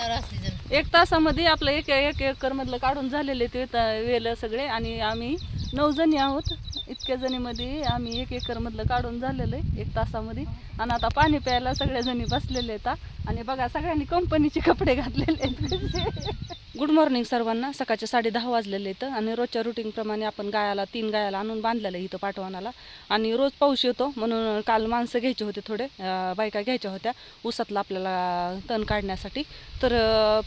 चार वाजता एक तासामध्ये आपलं एक एक एकर मधलं काढून झालेले ते त- वेल सगळे आणि आम्ही नऊ जणी आहोत. इतक्या जणीमध्ये आम्ही एक एकर मधलं काढून झालेलं आहे एक तासामध्ये. आणि आता पाणी प्यायला सगळ्या जणी बसलेले आहेत आणि बघा सगळ्यांनी कंपनीचे कपडे घातलेले आहेत. गुड मॉर्निंग सर्वांना. सकाळचे साडे दहा वाजलेले आहेत आणि रोजच्या रुटीनप्रमाणे आपण गायाला तीन गायाला आणून बांधलेलं आहे इथं पाठवानाला आणि रोज पाऊस येतो म्हणून काल माणसं घ्यायचे होते थोडे बायका घ्यायच्या होत्या उसातलं आपल्याला तण काढण्यासाठी. तर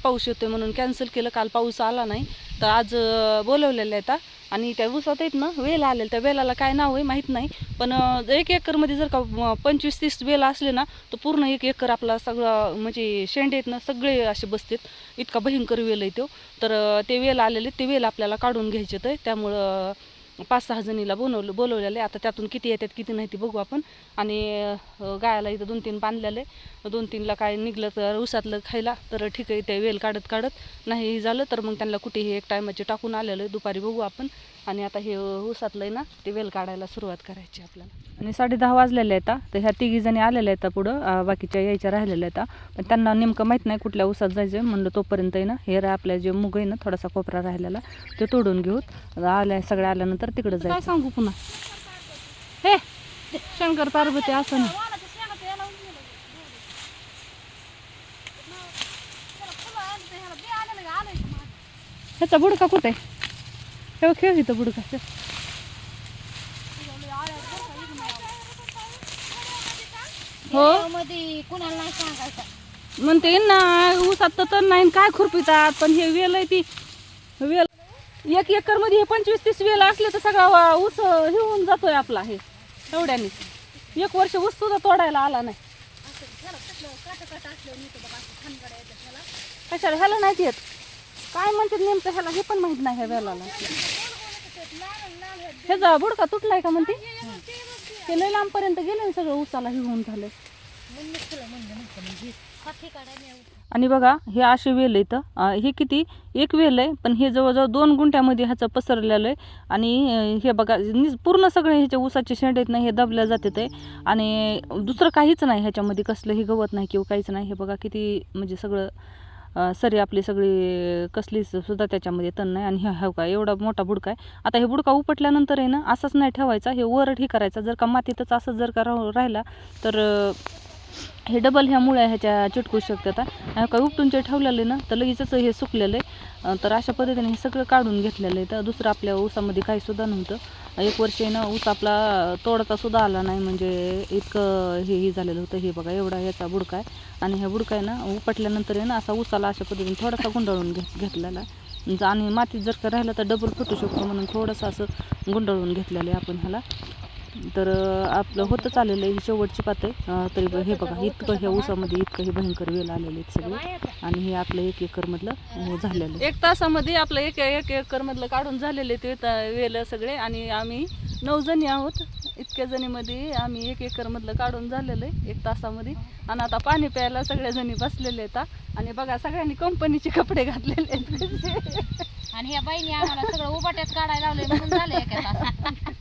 पाऊस येतोय म्हणून कॅन्सल केलं. काल पाऊस आला नाही. तर आज बोलवलेलं आहे आता आणि त्या उसात आहेत ना वेल आलेलं. त्या वेलाला काय नाव आहे माहीत नाही. पण एक एकरमध्ये जर का पंचवीस तीस वेल असले ना तर पूर्ण एक एकर आपला सगळं म्हणजे शेंडे आहेत ना सगळे असे बसतात. इतका भयंकर वेल आहे तो. तर ते वेल आलेले ते वेल आपल्याला काढून घ्यायचे तर त्यामुळं पाच सहा जणीला बनवलं बोलवलेलं. आहे आता त्यातून किती येतात किती नाही ते बघू आपण. आणि गायाला इथं दोन तीन बांधलेले. दोन तीनला काय निघलं तर उसातलं खायला तर ठीक आहे ते वेल काढत काढत नाही झालं तर मग त्यांना कुठेही एक टायमाचे टाकून आलेलं आहे. दुपारी बघू आपण. आणि आता हे उसातलं आहे ना ते वेल काढायला सुरुवात करायची आपल्याला. आणि साडे दहा वाजलेले आहेत आता. तर ह्या तिघी जणी आलेल्या आहेत पुढं बाकीच्या यायच्या राहिलेल्या आहेत पण त्यांना नेमकं माहीत नाही कुठल्या उसात जायचं आहे म्हणलं तोपर्यंत आहे ना हे आपल्या जे मुग आहे ना थोडासा कोपरा राहिलेला ते तोडून घेऊत आल्या सगळ्या आल्यानंतर तिकडं जायचं. काय सांगू पुन्हा? हे शंकर पार्वती असं नाही. ह्याचा बुडका कुठे? आहे ठेव खेळ इथं बुडका हो? मध्ये कुणाला नाही सांगायचं म्हणते ना ऊसात तर नाही काय खुरपितात पण हे वेल आहे ती. वेल. एक एकरमध्ये हे पंचवीस तीस वेल असले तर सगळा वा- ऊस हे होऊन जातोय आपला हे एवढ्याने एक वर्ष ऊस सुद्धा तोडायला आला नाही. कशाला ह्याला नाही येत? काय म्हणतात नेमकं ह्याला? हे पण माहीत नाही ह्या वेलाला. ह्याचा बुडका तुटलाय का म्हणते? ते लय लांबपर्यंत गेले ना सगळं उसाला हे होऊन झालंय. आणि बघा हे असे वेल आहेत. हे किती? एक वेल आहे पण हे जवळजवळ दोन गुंठ्यामध्ये ह्याचं पसरलेलं आहे. आणि हे बघा पूर्ण सगळे ह्याचे ऊसाचे शेंड आहेत ना हे दबल्या जातात आहे. आणि दुसरं काहीच नाही ह्याच्यामध्ये कसलंही गवत नाही किंवा काहीच नाही. हे बघा किती म्हणजे सगळं सरी आपली सगळी कसली सुद्धा त्याच्यामध्ये तण नाही आणि हे हो का एवढा मोठा बुडका आहे. आता हे बुडका उपटल्यानंतर आहे ना असंच नाही ठेवायचा हे वरट हे करायचा. जर का मातीतच असं जर का राहू राहिला तर हे डबल ह्या मुळ्या ह्याच्या चिटकू शकतात. आणि काय उपटून जे ठेवलेले ना तर लगेचच हे सुकलेलं. आहे तर अशा पद्धतीने हे सगळं काढून घेतलेलं आहे. तर दुसरं आपल्या ऊसामध्ये काही सुद्धा नव्हतं. एक वर्ष आहे ना ऊस आपला तोडता सुद्धा आला नाही. म्हणजे इतकं हे हे झालेलं होतं. हे बघा एवढा ह्याचा बुडका आहे. आणि ह्या बुडका आहे ना उपटल्यानंतर आहे ना असा ऊसाला अशा पद्धतीने थोडासा गुंडाळून घेत घेतलेला आहे. आणि मातीत जर का राहिला तर डबल फुटू शकतो म्हणून थोडंसं असं गुंडाळून घेतलेलं आहे आपण ह्याला. तर आपलं होतं चाललेलं आहे. ही शेवटची पात आहे अं, तरी हे बघा इतकं ह्या ऊसामध्ये इतकं हे भयंकर वेल आलेले आहेत सगळे. आणि हे आपलं एक एकर मधलं हे झालेलं एक तासामध्ये आपलं एक एक एकर मधलं काढून झालेले ते वेल सगळे. आणि आम्ही नऊ जणी आहोत. इतक्या जणीमध्ये आम्ही एक एकर मधलं काढून झालेलं आहे एक तासामध्ये. आणि आता पाणी प्यायला सगळ्या जणी बसलेले आहेत आणि बघा सगळ्यांनी कंपनीचे कपडे घातलेले आहेत. आणि ह्या बाईने आम्हाला सगळं उभाट्याच काढायला लावले म्हणून झालं एका तासात.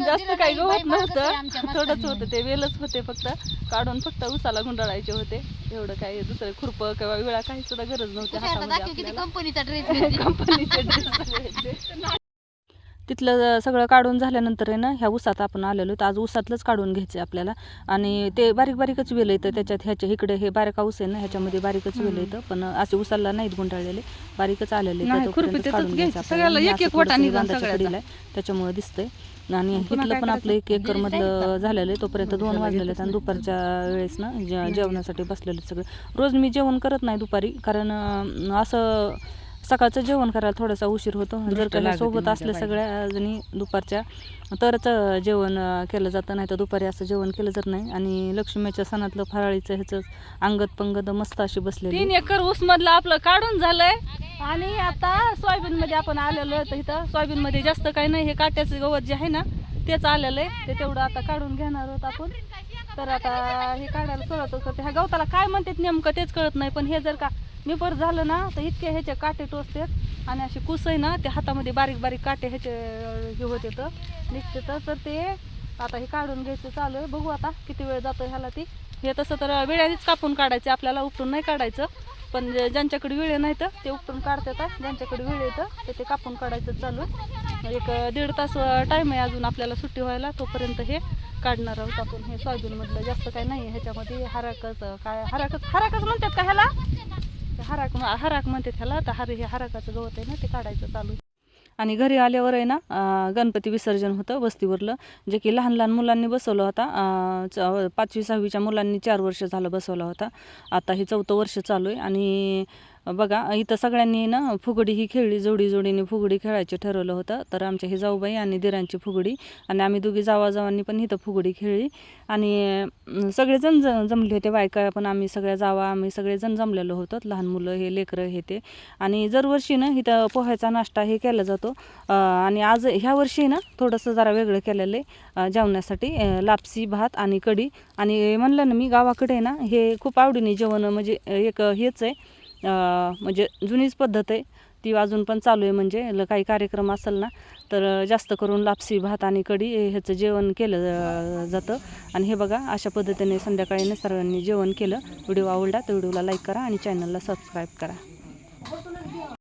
जास्त काही गवत नव्हतं थोडंच. होतं ते वेलच होते फक्त काढून फक्त उसाला गुंडाळायचे होते एवढं काही दुसरं खुरप किंवा विळा काही सुद्धा गरज नव्हती हातामध्ये. कंपनीचा ड्रेस कंपनीचे ते. तिथलं सगळं काढून झाल्यानंतर आहे ना ह्या उसात आपण आलेलो तर आज उसातलंच काढून घ्यायचं आपल्याला. आणि ते बारीक बारीकच वेल येतं त्याच्यात. ह्याच्या इकडे हे बारीक ऊस आहे ना ह्याच्यामध्ये बारीकच वेल येतं. पण असे उसाला नाहीत गुंडाळलेले. बारीकच आलेले आहे, त्याच्यामुळे दिसतंय. आणि इथलं पण आपलं एक एकर मधलं झालेलं आहे. तोपर्यंत दोन वाजलेले आहेत. आणि दुपारच्या वेळेस ना जेवणासाठी बसलेले सगळे. रोज मी जेवण करत नाही दुपारी. कारण असं सकाळचं जेवण करायला थोडासा उशीर होतो. जर का सोबत म्हणजे असल्या पाहिजे. सगळ्या जणी दुपारच्या तरच जेवण केलं जातं नाही तर दुपारी असं जेवण केलं जात नाही. आणि लक्ष्मीच्या सणातलं फराळीचं ह्याचं अंगत पंगत मस्त अशी बसलेली. तीन एकर ऊस मधलं आपलं काढून झालंय. आणि आता सोयाबीन मध्ये आपण आलेलो तर इथं सोयाबीन मध्ये जास्त काही नाही. हे काट्याचं गवत जे आहे ना तेच आलेलं आहे. ते तेवढं आता काढून घेणार आहोत आपण. तर आता हे काढायला सुरुवात करते ह्या गवताला काय म्हणतात नेमकं तेच कळत नाही. पण हे जर का निपर झालं ना तर इतके ह्याचे काटे टोचतात. आणि असे कुस आहे ना ते हातामध्ये बारीक बारीक काटे ह्याचे हे होते तर निघते तर ते आता हे काढून घ्यायचं चालू आहे. बघू आता किती वेळ जातो ह्याला ती. हे तसं तर वेळानेच कापून काढायचे. आपल्याला उपटून नाही काढायचं. पण ज्यांच्याकडे वेळ नाही तर ते उपटून काढतात. ज्यांच्याकडे वेळ येतं ते ते कापून काढायचं चालू आहे. एक दीड तास टाईम आहे अजून आपल्याला सुट्टी व्हायला. तोपर्यंत हे काढणार आहोत आपण. हे सोयाबीनमधलं जास्त काय नाही आहे. ह्याच्यामध्ये हराकच काय हराकच हराकच म्हणतात का ह्याला? ते हराक हराक म्हणते त्याला. तर हर हे हराकाचं गवत आहे ना ते काढायचं चालू. आहे. आणि घरी आल्यावर आहे ना गणपती विसर्जन होतं वस्तीवरलं. जे की लहान लहान मुलांनी बसवलं होता. च- पाचवी सहावीच्या मुलांनी चार वर्ष झालं बसवला होता. आता हे चौथं वर्ष चालू आहे. आणि बघा इथं सगळ्यांनी ना फुगडी ही खेळली जोडी जोडीने फुगडी खेळायची ठरवलं होतं. तर आमच्या ही जाऊबाई आणि दिरांची फुगडी आणि आम्ही दोघी जावाजावांनी पण इथं फुगडी खेळली. आणि सगळेजण ज जमले होते बायका पण आम्ही सगळ्या जावा आम्ही सगळेजण जमलेलो होतो. लहान मुलं हे लेकरं हे ते. आणि दरवर्षी ना इथं पोह्याचा नाश्ता हे केला जातो. आणि आज ह्या वर्षी ना थोडंसं जरा वेगळं केलेलं आहे जेवण्यासाठी जेवणासाठी लापसी भात आणि कढी. आणि म्हणलं ना मी गावाकडे ना हे खूप आवडीने जेवण म्हणजे एक हेच आहे. म्हणजे जुनीच पद्धत आहे. ती अजून पण चालू आहे. म्हणजे ल- काही कार्यक्रम असेल ना तर जास्त करून लापसी भात आणि कढी ह्याचं जेवण केलं जातं. आणि हे बघा अशा पद्धतीने संध्याकाळी सर्वांनी जेवण केलं. व्हिडिओ आवडला तर व्हिडिओला लाईक करा आणि चॅनलला सबस्क्राईब करा.